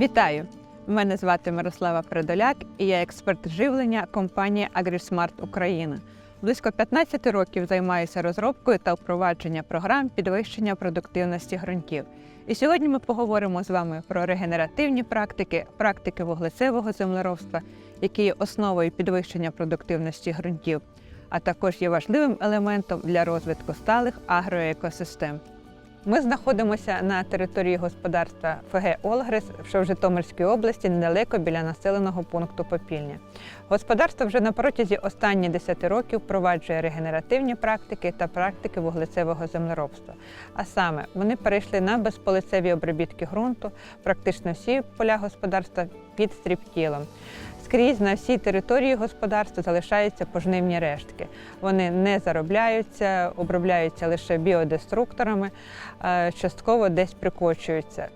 Вітаю! Мене звати Мирослава Придоляк і я експерт живлення компанії AgriSmart Україна. Близько 15 років займаюся розробкою та впровадженням програм підвищення продуктивності ґрунтів. І сьогодні ми поговоримо з вами про регенеративні практики, практики вуглецевого землеробства, які є основою підвищення продуктивності ґрунтів, а також є важливим елементом для розвитку сталих агроекосистем. Ми знаходимося на території господарства ФГ Олгрес, що в Житомирській області, недалеко біля населеного пункту Попільня. Господарство вже на протязі останніх 10 років впроваджує регенеративні практики та практики вуглецевого землеробства. А саме вони перейшли на безполицеві обробітки ґрунту, практично всі поля господарства під стріптілом. Скрізь на всій території господарства залишаються пожнивні рештки. Вони не заробляються, обробляються лише біодеструкторами, е, частково десь прикочуються.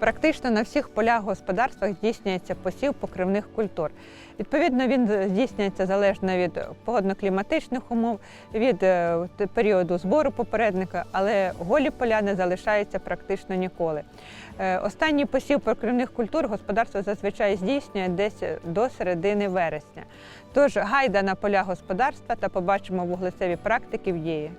Практично на всіх полях господарства здійснюється посів покривних культур. Відповідно, він здійснюється залежно від погодно-кліматичних умов, від е, періоду збору попередника, але голі поля не залишаються практично ніколи. Е, Останній посів покривних культур господарство зазвичай здійснює десь до середини вересня. Тож гайда на поля господарства та побачимо вуглецеві практики в дії.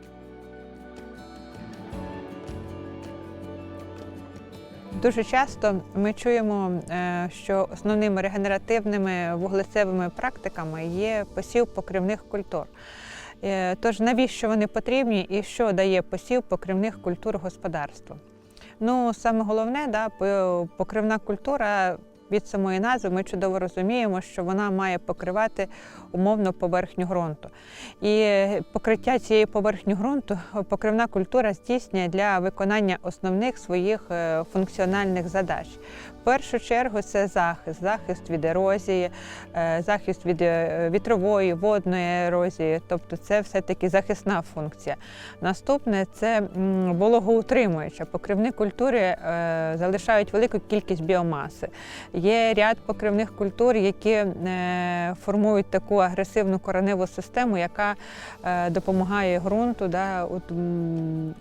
Дуже часто ми чуємо, е, що основними регенеративними вуглецевими практиками є посів покривних культур. Е, Тож навіщо вони потрібні і що дає посів покривних культур господарству? Ну, саме головне, да, покривна культура від самої назви ми чудово розуміємо, що вона має покривати умовно поверхню ґрунту. І покриття цієї поверхні ґрунту покривна культура здійснює для виконання основних своїх е, функціональних задач. В першу чергу це захист, захист від ерозії, е, захист від е, вітрової, водної ерозії, тобто це все-таки захисна функція. Наступне це вологоутримуюча. Покривні культури залишають велику кількість біомаси. Є ряд покривних культур, які е, формують таку агресивну кореневу систему, яка е, допомагає ґрунту да,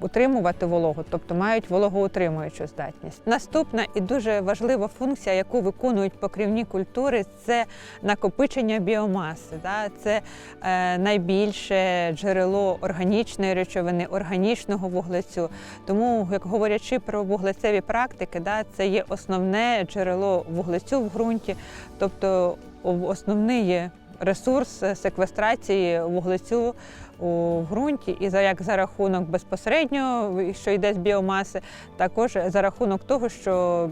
утримувати вологу, тобто мають вологоутримуючу здатність. Наступна і дуже важлива функція, яку виконують покривні культури, це накопичення біомаси. Да? Це е, найбільше джерело органічної речовини, органічного вуглецю. Тому, як говорячи про вуглецеві практики, да, це є основне джерело вуглецю в ґрунті, тобто основний ресурс е, секвестрації вуглецю у ґрунті, і за як за рахунок безпосередньо, що йде з біомаси, також за рахунок того, що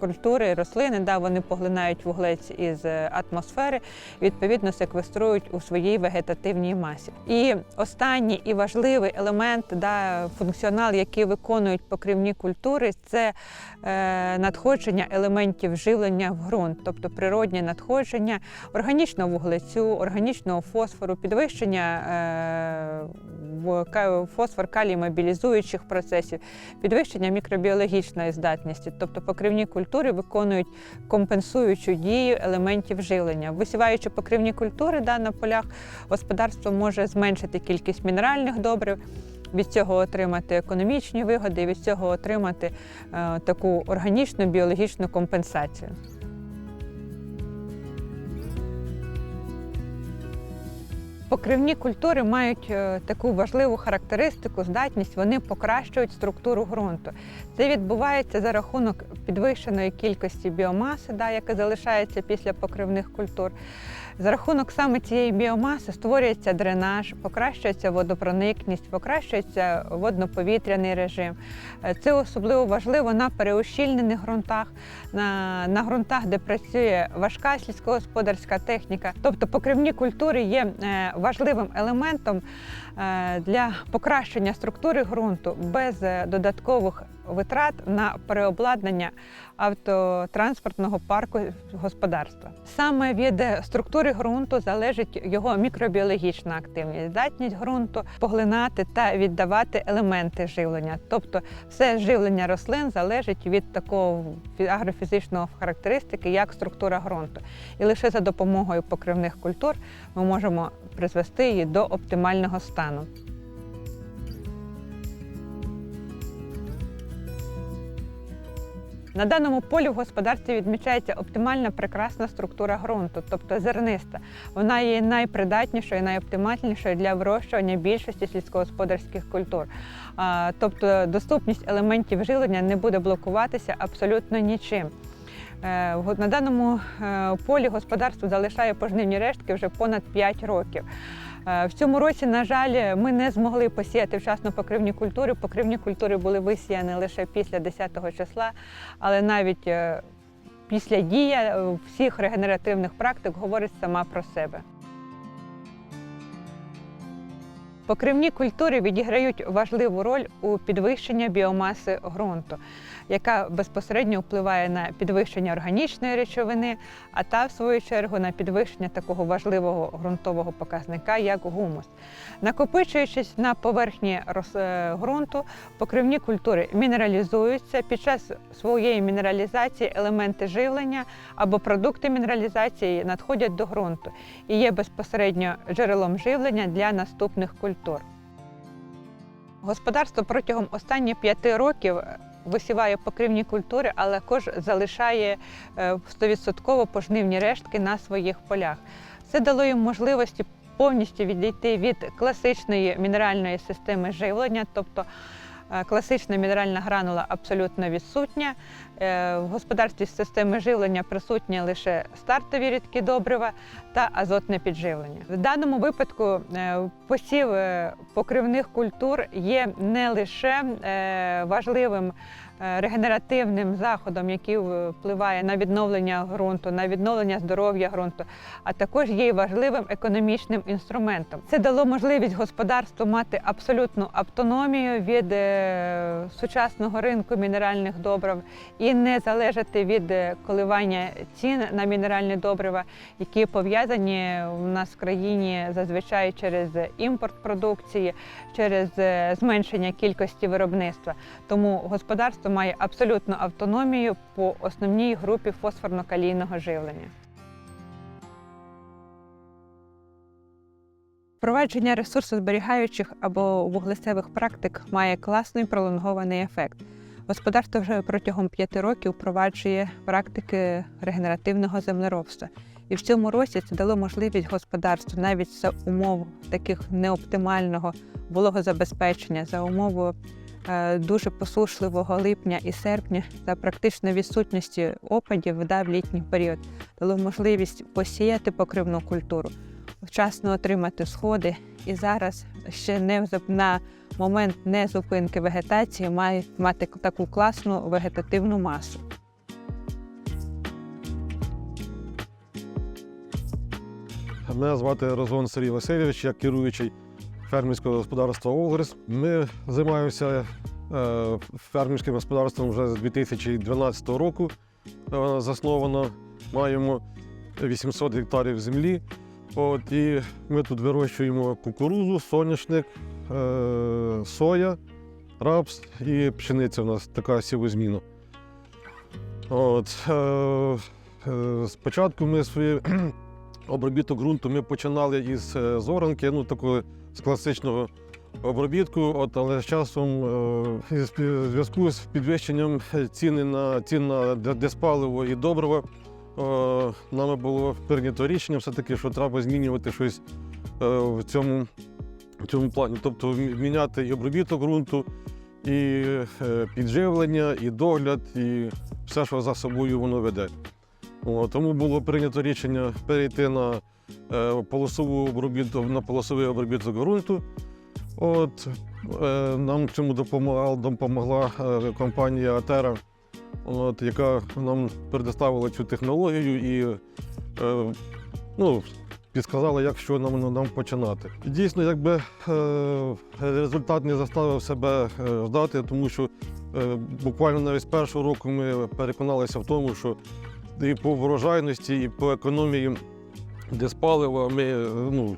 культури, рослини, да, вони поглинають вуглець із е, атмосфери, відповідно секвеструють у своїй вегетативній масі. І останній і важливий елемент, да, функціонал, який виконують покривні культури, це е, надходження елементів живлення в ґрунт, тобто природнє надходження органічного вуглецю, органічного фосфору, підвищення е, фосфор калій мобілізуючих процесів, підвищення мікробіологічної здатності, тобто покривні культури виконують компенсуючу дію елементів жилення. Висіваючи покривні культури да, на полях, господарство може зменшити кількість мінеральних добрив. Від цього отримати економічні вигоди, від цього отримати е, таку органічну біологічну компенсацію. Покривні культури мають е, таку важливу характеристику, здатність, вони покращують структуру ґрунту. Це відбувається за рахунок підвищеної кількості біомаси, да, яка залишається після покривних культур. За рахунок саме цієї біомаси створюється дренаж, покращується водопроникність, покращується водноповітряний режим. Е, Це особливо важливо на переущільнених ґрунтах, на, на ґрунтах, де працює важка сільськогосподарська техніка. Тобто покривні культури є е, важливим елементом для покращення структури ґрунту без е, додаткових витрат на переобладнання автотранспортного парку господарства. Саме від е, структури ґрунту залежить його мікробіологічна активність, здатність ґрунту поглинати та віддавати елементи живлення. Тобто все живлення рослин залежить від такого фі- агрофізичного характеристики, як структура ґрунту. І лише за допомогою покривних культур ми можемо призвести її до оптимального стану. На даному полі в господарстві відмічається оптимальна прекрасна структура ґрунту, тобто зерниста. Вона є найпридатнішою, найоптимальнішою для вирощування більшості сільськогосподарських культур. Тобто доступність елементів живлення не буде блокуватися абсолютно нічим. Е, На даному е, полі господарство залишає пожнивні рештки вже понад 5 років. Е, В цьому році, на жаль, ми не змогли посіяти вчасно покривні культури. Покривні культури були висіяні лише після 10 числа, але навіть е, після дія е, всіх регенеративних практик говорить сама про себе. Покривні культури відіграють важливу роль у підвищенні біомаси ґрунту, яка безпосередньо впливає на підвищення органічної речовини, а та, в свою чергу, на підвищення такого важливого ґрунтового показника, як гумус. Накопичуючись на поверхні е, ґрунту, покривні культури мінералізуються. Під час своєї мінералізації елементи живлення або продукти мінералізації надходять до ґрунту і є безпосередньо джерелом живлення для наступних культур. Господарство протягом останніх п'яти років висіває покривні культури, але також залишає е, 100% пожнивні рештки на своїх полях. Це дало їм можливості повністю відійти від класичної мінеральної системи живлення, тобто е, класична мінеральна гранула абсолютно відсутня. Е, В господарстві системи живлення присутні лише стартові рідкі добрива та азотне підживлення. В даному випадку е, посів е, покривних культур є не лише важливим регенеративним заходом, який впливає на відновлення ґрунту, на відновлення здоров'я ґрунту, а також є важливим економічним інструментом. Це дало можливість господарству мати абсолютну автономію від сучасного ринку мінеральних добрив і не залежати від е, коливання цін на мінеральні добрива, які пов'язані у нас в країні зазвичай через імпорт продукції, через е, зменшення кількості виробництва. Тому господарство має абсолютну автономію по основній групі фосфорно-калійного живлення. Впровадження ресурсозберігаючих або вуглецевих практик має класний пролонгований ефект. Господарство вже протягом п'яти років впроваджує практики регенеративного землеробства. І в цьому році це дало можливість господарству навіть за умов таких неоптимального вологозабезпечення, за умову е, дуже посушливого липня і серпня, за практично відсутності опадів вода в літній період, дало можливість посіяти покривну культуру, вчасно отримати сходи. І зараз ще не на момент незупинки вегетації має мати таку класну вегетативну масу. Мене звати Розон Сергій Васильович, я керуючий фермерського господарства Олгрес. Ми займаємося е, фермерським господарством вже з 2012 року. Е, засновано маємо 800 гектарів землі. От, і ми тут вирощуємо кукурузу, соняшник, е, соя, рапс і пшениця у нас така сівозміна. От, е, е, спочатку ми свої обробіток ґрунту ми починали із е, зоранки, ну такого з класичного обробітку. От, але з часом е, в зв'язку з підвищенням ціни на цін на де- диспаливо і добриво, е, нами було прийнято рішення все-таки, що треба змінювати щось е, в цьому, в цьому плані. Тобто міняти і обробіток ґрунту, і е, підживлення, і догляд, і все, що за собою воно веде. Тому було прийнято рішення перейти на е, полосову обробіток, на полосовий обробіток ґрунту. От, е, нам цьому допомагала, допомогла е, компанія Атера, от, яка нам предоставила цю технологію і е, ну, підказала, як що нам, нам починати. І дійсно, якби е, результат не заставив себе е, ждати, тому що е, буквально навіть з першого року ми переконалися в тому, що і по врожайності, і по економії диспалива ми, е, ну,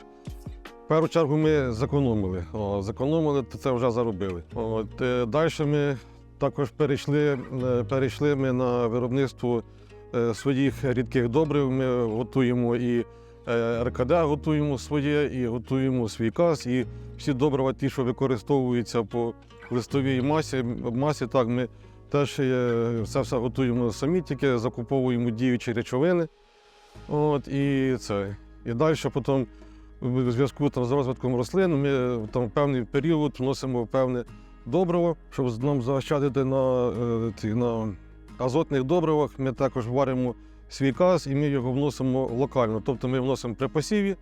в першу чергу ми зекономили. О, зекономили, то це вже заробили. От, е, далі ми також перейшли, е, перейшли ми на виробництво е, своїх рідких добрив. Ми готуємо і е, РКД готуємо своє, і готуємо свій каз, і всі добрива, ті, що використовуються по листовій масі, масі так, ми Теж це все готуємо самі, тільки закуповуємо діючі речовини. От, і це. І далі потім в зв'язку з розвитком рослин ми там в певний період вносимо певне добриво, щоб нам заощадити на, е, на азотних добривах. Ми також варимо свій каз і ми його вносимо локально. Тобто ми вносимо при посіві,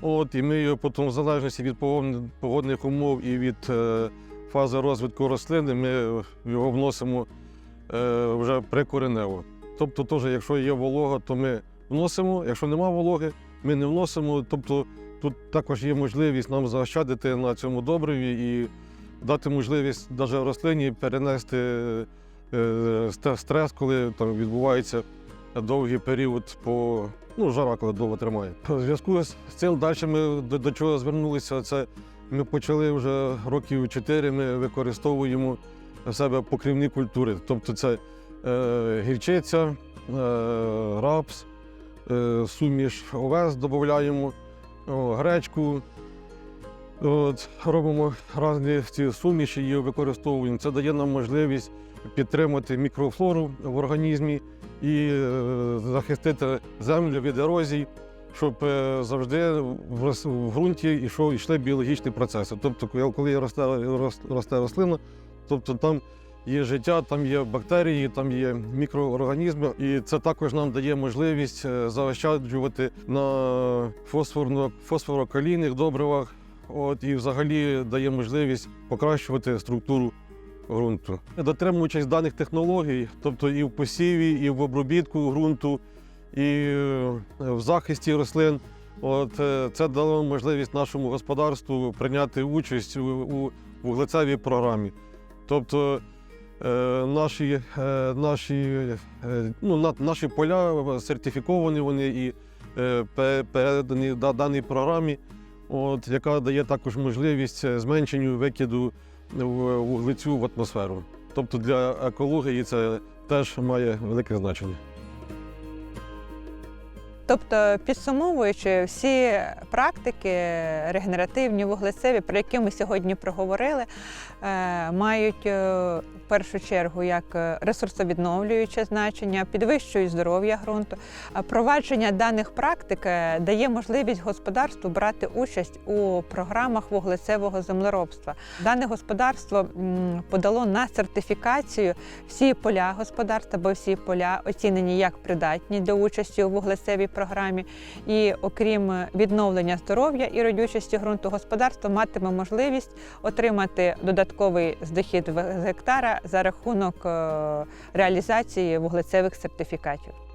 от, і ми його потім, в залежності від погодних- умов і від е, фази розвитку рослини, ми його вносимо е, вже прикоренево. Тобто, теж, якщо є волога, то ми вносимо, якщо нема вологи, ми не вносимо. Тобто тут також є можливість нам заощадити на цьому добриві і дати можливість навіть рослині перенести е, стрес, коли там відбувається довгий період по ну, жара, коли довго тримає. У зв'язку з цим далі ми до, до чого звернулися. Це ми почали вже років 4, ми використовуємо себе покрівні культури. Тобто це е, гірчиця, е, рапс, е, суміш овес додаємо, гречку. От, робимо різні ці суміші і використовуємо. Це дає нам можливість підтримати мікрофлору в організмі і е, захистити землю від ерозій, щоб е, завжди в, ґрунті йшов, йшли біологічні процеси. Тобто, коли- коли росте, росте рослина, тобто там є життя, там є бактерії, там є мікроорганізми, і це також нам дає можливість е, заощаджувати на фосфорно, фосфорокалійних добривах. От, і взагалі дає можливість покращувати структуру ґрунту. Дотримуючись даних технологій, тобто і в посіві, і в обробітку ґрунту, і е, в захисті рослин, от, е, це дало можливість нашому господарству прийняти участь у, вуглецевій програмі. Тобто е, наші, наші, ну, на, наші поля сертифіковані вони і передані даній програмі, от, яка дає також можливість е, зменшенню викиду вуглецю в атмосферу. Тобто для екології це теж має велике значення. Тобто, підсумовуючи всі практики регенеративні, вуглецеві, про які ми сьогодні проговорили, е, мають е, в першу чергу як е, ресурсовідновлююче значення, підвищують здоров'я ґрунту. Провадження даних практик дає можливість господарству брати участь у програмах вуглецевого землеробства. Дане господарство подало на сертифікацію всі поля господарства, бо всі поля оцінені як придатні для участі у вуглецевій програмі. І окрім відновлення здоров'я і родючості ґрунту, господарство матиме можливість отримати додатковий здохід з гектара за рахунок е, реалізації вуглецевих сертифікатів.